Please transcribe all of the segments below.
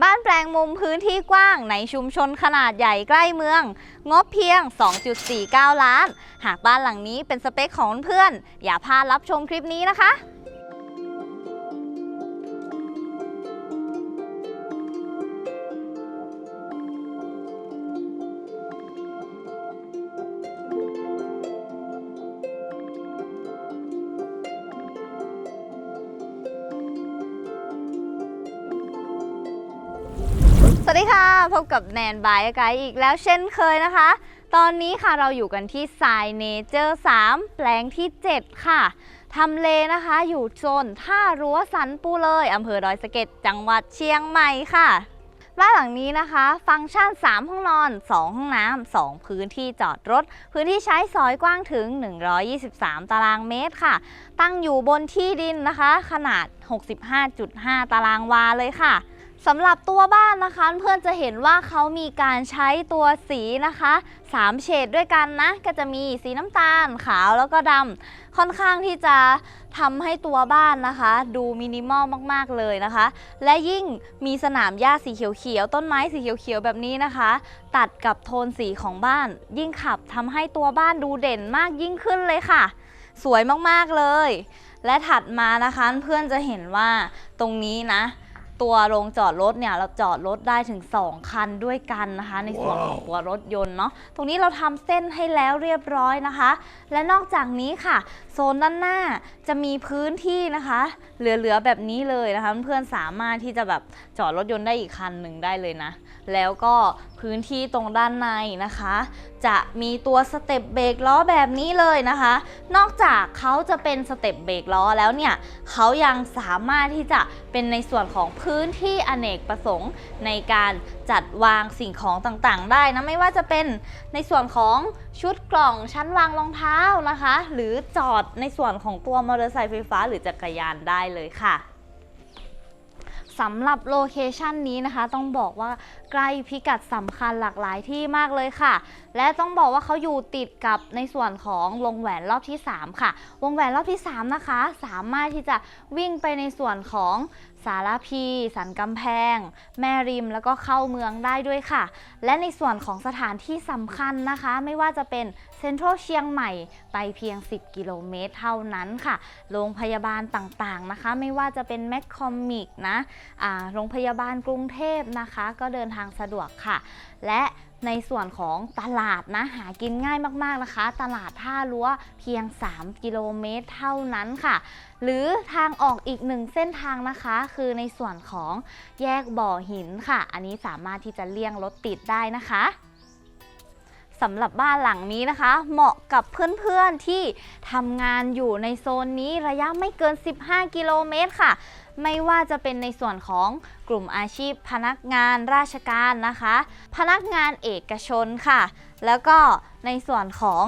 บ้านแปลงมุมพื้นที่กว้างในชุมชนขนาดใหญ่ใกล้เมือง งบเพียง 2.49 ล้าน หากบ้านหลังนี้เป็นสเปคของเพื่อน อย่าพลาดรับชมคลิปนี้นะคะ วัสดีค่ะ พบกับแนนบายไกด์อีกแล้วเช่นเคยนะคะ ตอนนี้ค่ะเราอยู่กันที่ทรายเนเจอร์ 3 แปลงที่ 7 ค่ะทำเลนะคะอยู่โซนท่ารั้วสันปูเลยอำเภอดอยสะเก็ดจังหวัดเชียงใหม่ค่ะ บ้านหลังนี้นะคะ ฟังก์ชัน 3 ห้องนอน 2 ห้องน้ำ 2 พื้นที่จอดรถ พื้นที่ใช้สอยกว้างถึง 123 ตารางเมตรค่ะ ตั้งอยู่บนที่ดินนะคะ ขนาด 65.5 ตารางวาเลยค่ะ สำหรับตัวบ้านนะคะ เพื่อนจะเห็นว่าเขามีการใช้ตัวสีนะคะ3เฉดด้วยกันนะ ก็จะมีสีน้ำตาลขาวแล้วก็ดำค่อนข้างที่จะทำให้ตัวบ้านนะคะ ดูมินิมอลมากๆเลยนะคะ และยิ่งมีสนามหญ้าสีเขียวๆต้นไม้สีเขียวๆแบบนี้นะคะ ตัดกับโทนสีของบ้าน ยิ่งขับทำให้ตัวบ้านดูเด่นมากยิ่งขึ้นเลยค่ะ สวยมากๆเลย และถัดมานะคะเพื่อนจะเห็นว่าตรงนี้นะ ตัวโรงจอดรถเนี่ยเราจอดรถได้ถึง 2 คันด้วยกันนะคะ ในส่วนของตัวรถยนต์เนาะตรงนี้เราทำเส้นให้แล้วเรียบร้อยนะคะ และนอกจากนี้ค่ะ โซนด้านหน้าจะมีพื้นที่นะคะ เหลือๆแบบนี้เลยนะคะ เพื่อนๆสามารถที่จะแบบจอดรถยนต์ได้อีกคันหนึ่งได้เลยนะ แล้วก็ พื้นที่ตรงด้านในนะคะ จะมีตัวสเต็ปเบรกล้อแบบนี้เลยนะคะ นอกจากเขาจะเป็นสเต็ปเบรกล้อแล้วเนี่ยเขายังสามารถที่จะเป็นในส่วนของพื้นที่อเนกประสงค์ในการจัดวางสิ่งของต่างๆ ได้นะไม่ว่าจะเป็นในส่วนของชุดกล่องชั้นวางรองเท้านะคะ หรือจอดในส่วนของตัวมอเตอร์ไซค์ไฟฟ้าหรือจักรยานได้เลยค่ะ สำหรับโลเคชันนี้นะคะ ต้องบอกว่าใกล้พิกัดสำคัญหลากหลายที่มากเลยค่ะ และต้องบอกว่าเขาอยู่ติดกับในส่วนของวงแหวนรอบที่ 3 ค่ะ วงแหวนรอบที่ 3 นะคะ สามารถที่จะวิ่งไปในส่วนของสารพี สันกำแพง แม่ริมแล้วก็เข้าเมืองได้ด้วยค่ะ และในส่วนของสถานที่สำคัญนะคะ ไม่ว่าจะเป็นเซ็นทรัลเชียงใหม่ ไปเพียง 10 กิโลเมตรเท่านั้นค่ะ โรงพยาบาลต่างๆนะคะ ไม่ว่าจะเป็นแมคคอมิกนะโรงพยาบาลกรุงเทพนะคะ ก็เดินทางสะดวกค่ะ และในส่วนของตลาดนะหากินง่ายมากๆนะคะ ตลาดท่ารั้วเพียง 3 กิโลเมตรเท่านั้นค่ะ หรือทางออกอีกหนึ่งเส้นทางนะคะ คือในส่วนของแยกบ่อหินค่ะ อันนี้สามารถที่จะเลี่ยงรถติดได้นะคะ สำหรับบ้านหลังนี้นะคะ เหมาะกับเพื่อนๆที่ทำงานอยู่ในโซนนี้ระยะไม่เกิน 15 กิโลเมตรค่ะ ไม่ว่าจะเป็นในส่วนของกลุ่มอาชีพพนักงานราชการนะคะ พนักงานเอกชนค่ะ แล้วก็ในส่วนของ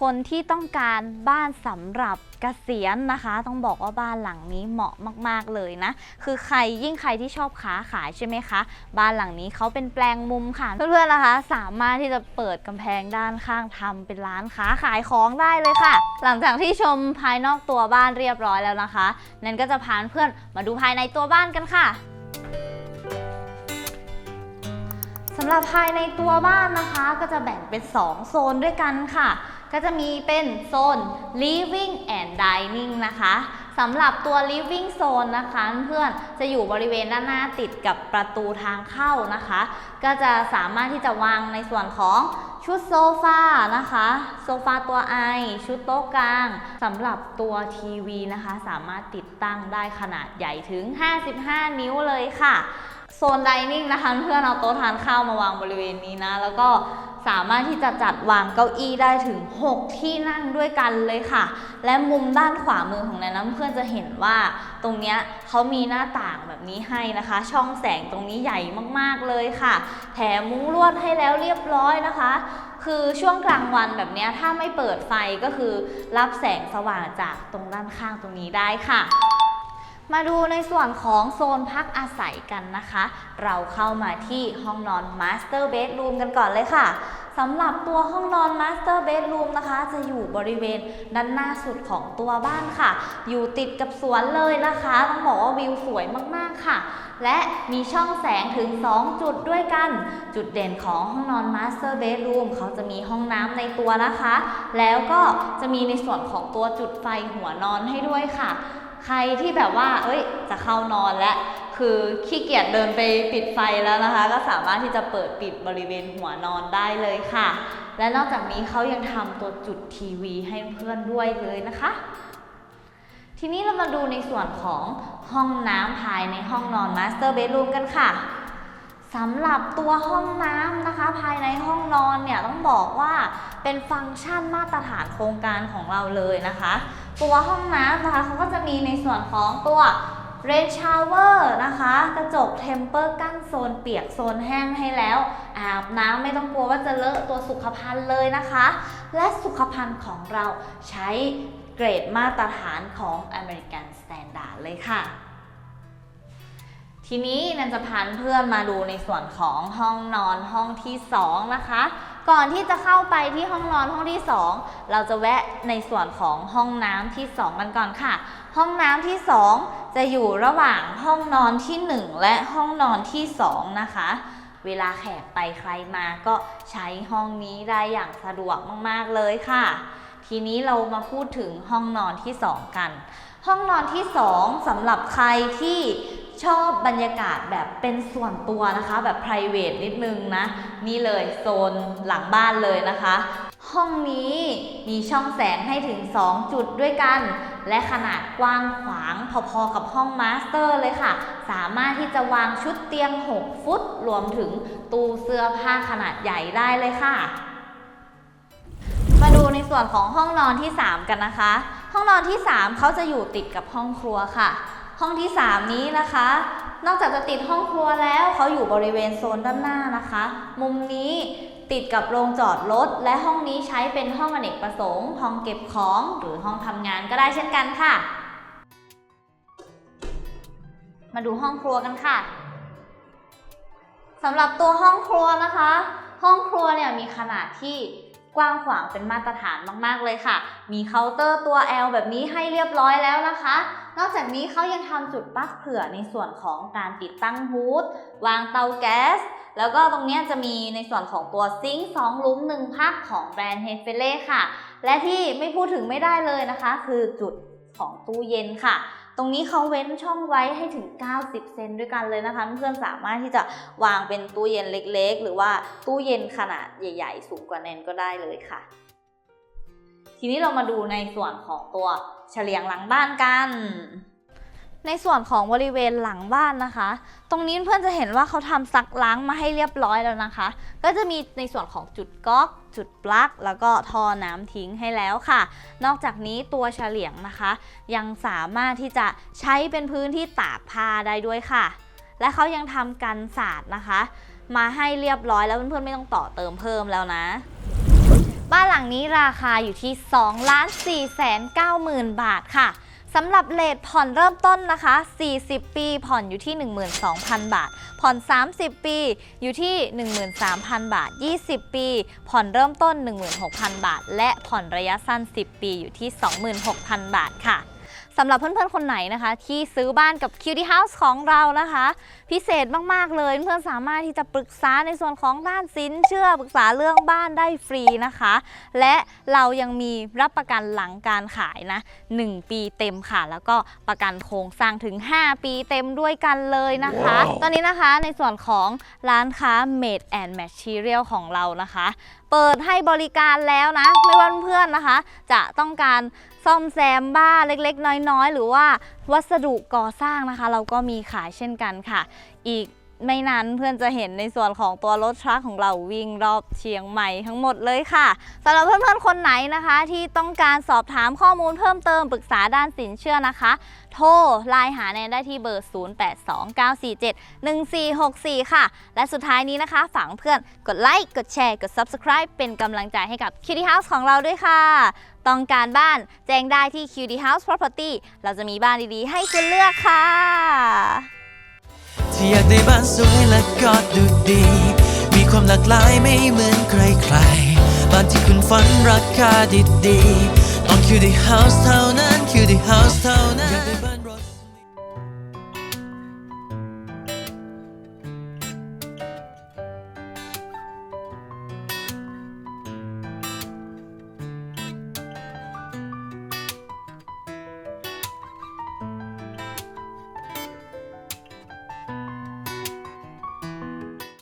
คนที่ต้องการบ้านสำหรับเกษียณนะคะ ต้องบอกว่าบ้านหลังนี้เหมาะมาก ๆ เลยนะ คือใครยิ่งใครที่ชอบค้าขายใช่ไหมคะ บ้านหลังนี้เขาเป็นแปลงมุมค่ะ เพื่อนๆนะคะ สามารถที่จะเปิดกำแพงด้านข้างทำเป็นร้านค้าขายของได้เลยค่ะ หลังจากที่ชมภายนอกตัวบ้านเรียบร้อยแล้วนะคะนันก็จะพาเพื่อนมาดูภายในตัวบ้านกันค่ะสำหรับภายในตัวบ้านนะคะ ก็จะแบ่งเป็น 2 โซนด้วยกันค่ะ ก็จะมีเป็นโซน living and dining นะคะสำหรับตัว living zone นะคะเพื่อนจะอยู่บริเวณด้านหน้าติดกับประตูทางเข้านะคะ ก็จะสามารถที่จะวางในส่วนของชุดโซฟานะคะ โซฟาตัวไอ ชุดโต๊ะกลางสำหรับตัวทีวีนะคะ สามารถติดตั้งได้ขนาดใหญ่ถึง 55 นิ้วเลยค่ะ โซนไดนิ่งนะคะ เพื่อนเอาโต๊ะทานข้าวมาวางบริเวณนี้นะ แล้วก็ สามารถที่จะจัดวางเก้าอี้ได้ถึง 6 ที่นั่งด้วยกันเลยค่ะ และมุมด้านขวามือของแนนนะเพื่อนจะเห็นว่า ตรงเนี้ยเขามีหน้าต่างแบบนี้ให้นะคะ ช่องแสงตรงนี้ใหญ่มากๆเลยค่ะ แถมมุ้งลวดให้แล้วเรียบร้อยนะคะ คือช่วงกลางวันแบบนี้ถ้าไม่เปิดไฟก็คือรับแสงสว่างจากตรงด้านข้างตรงนี้ได้ค่ะ มาดูในส่วนของโซนพักอาศัยกันนะคะ เราเข้ามาที่ห้องนอน Master Bedroom กันก่อนเลยค่ะสำหรับตัวห้องนอน Master Bedroom นะคะ จะอยู่บริเวณด้านหน้าสุดของตัวบ้านค่ะ อยู่ติดกับสวนเลยนะคะ ต้องบอกว่าวิวสวยมากๆค่ะ และมีช่องแสงถึง 2 จุดด้วยกัน จุดเด่นของห้องนอน Master Bedroom เขาจะมีห้องน้ำในตัวนะคะ แล้วก็จะมีในส่วนของตัวจุดไฟหัวนอนให้ด้วยค่ะ ใครที่แบบว่า เอ้ย จะเข้านอนแล้ว คือขี้เกียจเดินไปปิดไฟแล้วนะคะ ก็สามารถที่จะเปิดปิดบริเวณหัวนอนได้เลยค่ะ และนอกจากนี้เขายังทำตัวจุดทีวีให้เพื่อนด้วยเลยนะคะ ทีนี้เรามาดูในส่วนของห้องน้ำภายในห้องนอน Master Bedroom กันค่ะสำหรับตัวห้องน้ำนะคะ ภายในห้องนอนเนี่ยต้องบอกว่าเป็นฟังก์ชันมาตรฐานโครงการของเราเลยนะคะ ตัวห้องน้ำนะคะเขาก็จะมีในส่วนของตัวเรนชาวเวอร์นะคะ กระจกเทมเปอร์กั้นโซนเปียกโซนแห้งให้แล้ว อาบน้ำไม่ต้องกลัวว่าจะเลอะตัวสุขภัณฑ์เลยนะคะ และสุขภัณฑ์ของเราใช้เกรดมาตรฐานของ American Standard เลยค่ะ ทีนี้นันจะพาเพื่อนมาดูในส่วนของห้องนอนห้องที่ 2 นะคะ ก่อนที่จะเข้าไปที่ห้องนอนห้องที่ 2 เราจะแวะในส่วนของห้องน้ำที่ 2 กันก่อนค่ะ ห้องน้ำที่ 2 จะอยู่ระหว่างห้องนอนที่ 1 และห้องนอนที่ 2 นะคะ เวลาแขกไปใครมาก็ใช้ห้องนี้ได้อย่างสะดวกมาก ๆ เลยค่ะ ทีนี้เรามาพูดถึงห้องนอนที่ 2 กัน ห้องนอนที่ 2สำหรับใครที่ ชอบบรรยากาศแบบเป็นส่วนตัวนะคะ แบบ p r i v a t นิดนึงนะ นี่เลยโซนหลังบ้านเลยนะคะ ห้องนี้มีช่องแสงให้ถึง 2 จุดด้วยกัน และขนาดกว้างขวางพอๆกับห้องมาสเตอร์เลยค่ะ สามารถที่จะวางชุดเตียง 6 ฟุต รวมถึงตู้เสื้อผ้าขนาดใหญ่ได้เลยค่ะ มาดูในส่วนของห้องนอนที่ 3 กันนะคะ ห้องนอนที่ 3เขาจะอยู่ติดกับห้องครัวค่ะ ห้องที่ 3 นี้นะคะ นอกจากจะติดห้องครัวแล้วเขาอยู่บริเวณโซนด้านหน้านะคะ มุมนี้ติดกับโรงจอดรถ และห้องนี้ใช้เป็นห้องอเนกประสงค์ ห้องเก็บของหรือห้องทำงานก็ได้เช่นกันค่ะ มาดูห้องครัวกันค่ะสำหรับตัวห้องครัวนะคะ ห้องครัวเนี่ยมีขนาดที่ กว้างขวางเป็นมาตรฐานมากๆเลยค่ะ มีเคาน์เตอร์ตัว L แบบนี้ให้เรียบร้อยแล้วนะคะ นอกจากนี้เขายังทำจุดปลั๊กเผื่อในส่วนของการติดตั้งฮูดวางเตาแก๊ส แล้วก็ตรงนี้จะมีในส่วนของตัวซิงค์สองลุ้มหนึ่งพักของแบรนด์เฮเฟเล่ค่ะ และที่ไม่พูดถึงไม่ได้เลยนะคะ คือจุดของตู้เย็นค่ะ ตรงนี้เขาเว้นช่องไว้ให้ถึง 90 เซนด้วยกันเลยนะคะ เพื่อนๆสามารถที่จะวางเป็นตู้เย็นเล็กๆ หรือว่าตู้เย็นขนาดใหญ่ ๆ สูงกว่าแนนก็ได้เลยค่ะ ทีนี้เรามาดูในส่วนของตัวเฉลียงหลังบ้านกัน ในส่วนของบริเวณหลังบ้านนะคะ ตรงนี้เพื่อนจะเห็นว่าเขาทำซักล้างมาให้เรียบร้อยแล้วนะคะ ก็จะมีในส่วนของจุดก๊อกจุดปลั๊กแล้วก็ท่อน้ำทิ้งให้แล้วค่ะ นอกจากนี้ตัวเฉลียงนะคะ ยังสามารถที่จะใช้เป็นพื้นที่ตากผ้าได้ด้วยค่ะ และเขายังทำกันศาสตร์นะคะ มาให้เรียบร้อยแล้วเพื่อนๆไม่ต้องต่อเติมเพิ่มแล้วนะบ้านหลังนี้ราคาอยู่ที่2ล้าน4แสน9หมื่นบาทค่ะ สำหรับเลทผ่อนเริ่มต้นนะคะ 40 ปีผ่อนอยู่ที่ 12,000 บาท ผ่อน 30 ปีอยู่ที่ 13,000 บาท 20 ปี ผ่อนเริ่มต้น 16,000 บาท และผ่อนระยะสั้น 10 ปีอยู่ที่ 26,000 บาทค่ะ สำหรับเพื่อนๆ คนไหนนะคะ ที่ซื้อบ้านกับ Cutie House ของเรานะคะ พิเศษมากๆเลยเพื่อนๆสามารถที่จะปรึกษาในส่วนของด้านสินเชื่อปรึกษาเรื่องบ้านได้ฟรีนะคะ และเรายังมีรับประกันหลังการขายนะ 1 ปีเต็มค่ะ แล้วก็ประกันโครงสร้างถึง 5 ปีเต็มด้วยกันเลยนะคะตอนนี้นะคะในส่วนของร้านค้า Made and Material ของเรานะคะเปิดให้บริการแล้วนะ ไม่ว่าเพื่อนๆนะคะ จะต้องการซ่อมแซมบ้านเล็กๆ น้อยๆ หรือว่าวัสดุก่อสร้างนะคะ เราก็มีขายเช่นกันค่ะ อีก ไม่นานเพื่อนจะเห็นในส่วนของตัวรถทรัคของเราวิ่งรอบเชียงใหม่ทั้งหมดเลยค่ะสำหรับเพื่อนๆคนไหนนะคะ ที่ต้องการสอบถามข้อมูลเพิ่มเติมปรึกษาด้านสินเชื่อนะคะ โทรไลน์หาแนนได้ที่เบอร์ 0829471464 ค่ะ และสุดท้ายนี้นะคะ ฝากเพื่อนกดไลค์กดแชร์กด Subscribe เป็นกำลังใจให้กับ Cutie House ของเราด้วยค่ะ ต้องการบ้านแจ้งได้ที่ Cutie House Property เราจะมีบ้านดีๆ ให้คุณเลือกค่ะ ที่อยากได้บ้านสวยและก็ดูดี มีความหลากหลายไม่เหมือนใครๆ บ้านที่คุณฝันราคาดีๆต้องคิวดีเฮาส์เท่านั้นคิวดีเฮาส์เท่านั้นอยากได้บ้าน